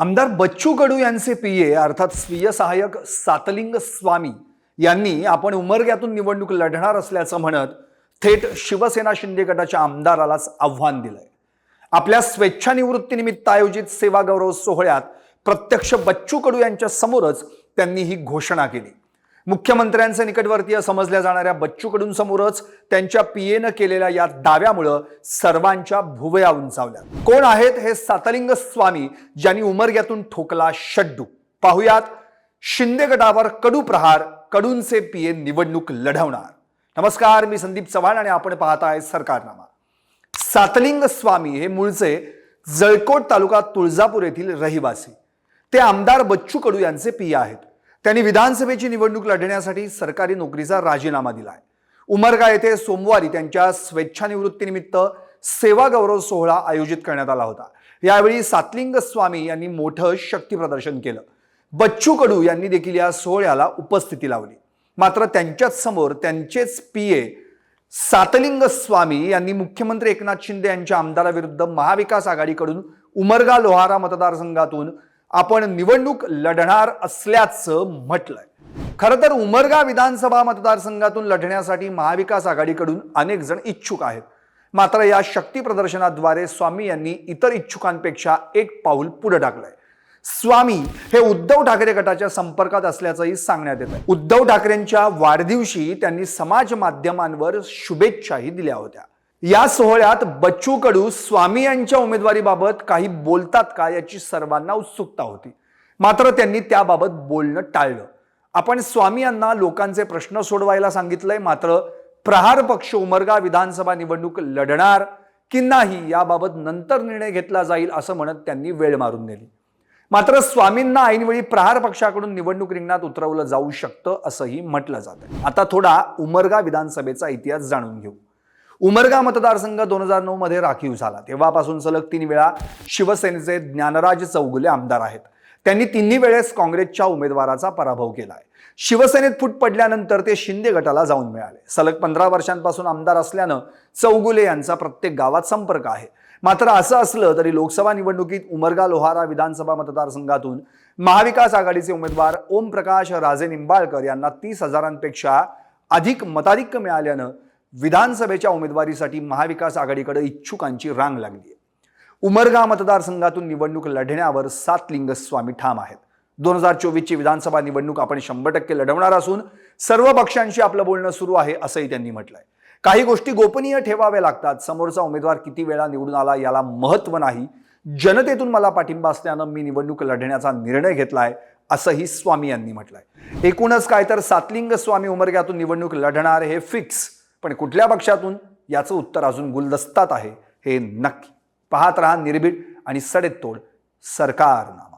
आमदार बच्चू कडू यांचे पीए अर्थात स्वीय सहाय्यक सातलिंग स्वामी यांनी आपण उमरग्यातून निवडणूक लढणार असल्याचं म्हणत थेट शिवसेना शिंदे गटाच्या आमदारालाच आव्हान दिलंय. आपल्या स्वेच्छानिवृत्तीनिमित्त आयोजित सेवा गौरव सोहळ्यात प्रत्यक्ष बच्चू कडू यांच्या समोरच त्यांनी ही घोषणा केली. मुख्यमंत्र्यांचे निकटवर्तीय समजल्या जाणाऱ्या बच्चू कडूंसमोरच त्यांच्या पीएनं केलेल्या या दाव्यामुळं सर्वांच्या भुवया उंचावल्या. कोण आहेत हे सातलिंग स्वामी ज्यांनी उमरग्यातून ठोकला शड्डू? पाहुयात शिंदे गटावर कडू प्रहार कडूंचे पीए निवडणूक लढवणार. नमस्कार मी संदीप चव्हाण आणि आपण पाहताय सरकारनामा. सातलिंग स्वामी हे मूळचे जळकोट तालुका तुळजापूर येथील रहिवासी. ते आमदार बच्चू कडू यांचे पी आहेत. त्यांनी विधानसभेची निवडणूक लढण्यासाठी सरकारी नोकरीचा राजीनामा दिला आहे उमरगा येथे सोमवारी त्यांच्या स्वेच्छानिवृत्तीनिमित्त सेवा गौरव सोहळा आयोजित करण्यात आला होता. यावेळी सातलिंग स्वामी यांनी मोठं शक्ती प्रदर्शन केलं. बच्चू कडू यांनी देखील या सोहळ्याला उपस्थिती लावली. मात्र त्यांच्याच समोर त्यांचेच पीए सातलिंग स्वामी यांनी मुख्यमंत्री एकनाथ शिंदे यांच्या आमदाराविरुद्ध महाविकास आघाडीकडून उमरगा लोहारा मतदारसंघातून आपण निवडणूक लढणार असल्याचं म्हटलंय. खरं तर उमरगा विधानसभा मतदारसंघातून लढण्यासाठी महाविकास आघाडीकडून अनेक जण इच्छुक आहेत. मात्र या शक्ती प्रदर्शनाद्वारे स्वामी यांनी इतर इच्छुकांपेक्षा एक पाऊल पुढे टाकलंय. स्वामी हे उद्धव ठाकरे गटाच्या संपर्कात असल्याचंही सांगण्यात येत आहे उद्धव ठाकरेंच्या वाढदिवशी त्यांनी समाज माध्यमांवर शुभेच्छाही दिल्या होत्या. या सोहळ्यात बच्चू कडू स्वामी यांच्या उमेदवारीबाबत काही बोलतात का याची सर्वांना उत्सुकता होती. मात्र त्यांनी त्याबाबत बोलणं टाळलं. आपण स्वामी यांना लोकांचे प्रश्न सोडवायला सांगितलंय मात्र प्रहार पक्ष उमरगा विधानसभा निवडणूक लढणार की नाही याबाबत नंतर निर्णय घेतला जाईल असं म्हणत त्यांनी वेळ मारून नेली. मात्र स्वामींना ऐनवेळी प्रहार पक्षाकडून निवडणूक रिंगणात उतरवलं जाऊ शकतं असंही म्हटलं जातं आता थोडा उमरगा विधानसभेचा इतिहास जाणून घेऊ. उमरगा मतदारसंघ दोन हजार नऊ मध्ये राखीव झाला. तेव्हापासून सलग तीन वेळा शिवसेनेचे ज्ञानराज चौगुले आमदार आहेत. त्यांनी तिन्ही वेळेस काँग्रेसच्या उमेदवाराचा पराभव केलाय. शिवसेनेत फूट पडल्यानंतर ते शिंदे गटाला जाऊन मिळाले. सलग पंधरा वर्षांपासून आमदार असल्यानं चौगुले यांचा प्रत्येक गावात संपर्क आहे. मात्र असं असलं तरी लोकसभा निवडणुकीत उमरगा लोहारा विधानसभा मतदारसंघातून महाविकास आघाडीचे उमेदवार ओमप्रकाश राजे निंबाळकर यांना तीस हजारांपेक्षा अधिक मताधिक्य मिळाल्यानं विधानसभेच्या उमेदवारीसाठी महाविकास आघाडीकडे इच्छुकांची रांग लागली आहे उमरगा मतदारसंघातून निवडणूक लढण्यावर सात लिंगस्वामी ठाम आहेत. दोन हजार चोवीसची विधानसभा निवडणूक आपण शंभर टक्के लढवणार असून सर्व पक्षांशी आपलं बोलणं सुरू आहे असंही त्यांनी म्हटलंय. काही गोष्टी गोपनीय ठेवाव्या लागतात. समोरचा उमेदवार किती वेळा निवडून आला याला महत्त्व नाही. जनतेतून मला पाठिंबा असल्यानं मी निवडणूक लढण्याचा निर्णय घेतलाय असंही स्वामी यांनी म्हटलंय. एकूणच काय तर सातलिंग स्वामी उमरग्यातून निवडणूक लढणार हे फिक्स. पण कुठल्या पक्षातून याचं उत्तर अजून गुलदस्तात आहे हे नक्की. पाहत रहा निर्भीड आणि सडेतोड सरकारनं.